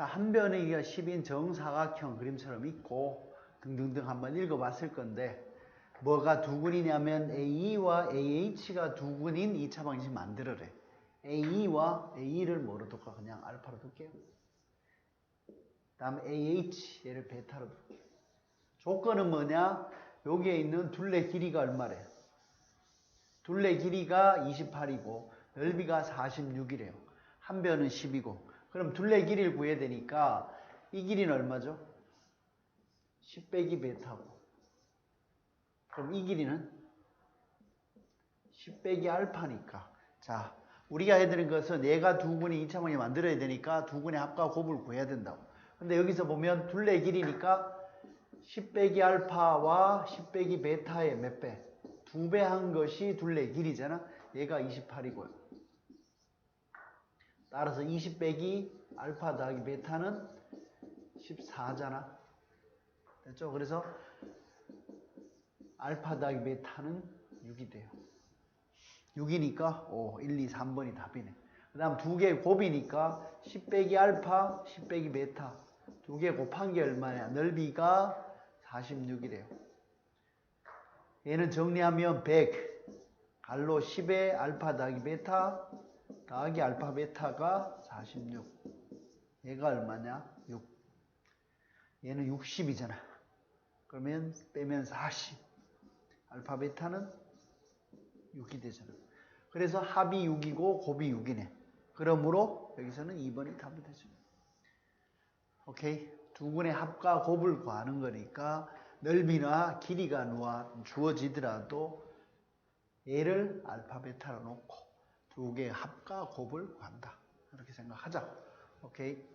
자, 한 변이가 10인 정사각형 그림처럼 있고 등등등 한번 읽어봤을 건데 뭐가 두 군이냐면 AE와 AH가 두 군인 2차 방식 만들어래. AE와 AE를 뭐로 둘까? 그냥 알파로 둘게요. 다음 AH 얘를 베타로 둘게요. 조건은 뭐냐? 여기에 있는 둘레 길이가 얼마래요? 둘레 길이가 28이고 넓이가 46이래요. 한 변은 10이고. 그럼 둘레 길이를 구해야 되니까 이 길이는 얼마죠? 10 빼기 베타고. 그럼 이 길이는 10 빼기 알파니까. 자, 우리가 해야 되는 것은 얘가 두 군이 2차방이 만들어야 되니까 두 군의 합과 곱을 구해야 된다고. 근데 여기서 보면 둘레 길이니까 10 빼기 알파와 10 빼기 베타의 몇 배? 두 배 한 것이 둘레 길이잖아. 얘가 28이고요. 따라서 20 빼기 알파 더하기 베타는 14잖아. 됐죠? 그래서 알파 더하기 베타는 6이 돼요. 6이니까 오, 1, 2, 3번이 답이네. 그 다음 두 개 곱이니까 10 빼기 알파, 10 빼기 베타 두 개 곱한 게 얼마냐? 넓이가 46이래요. 얘는 정리하면 100 갈로 10에 알파 더하기 베타 더하기 알파 베타가 46 얘가 얼마냐? 6 얘는 60이잖아. 그러면 빼면 40 알파 베타는 6이 되잖아. 그래서 합이 6이고 곱이 6이네. 그러므로 여기서는 2번이 답이 되죠. 오케이? 두 군의 합과 곱을 구하는 거니까 넓이나 길이가 주어지더라도 얘를 알파 베타로 놓고 두 개의 합과 곱을 구한다. 이렇게 생각하자. 오케이?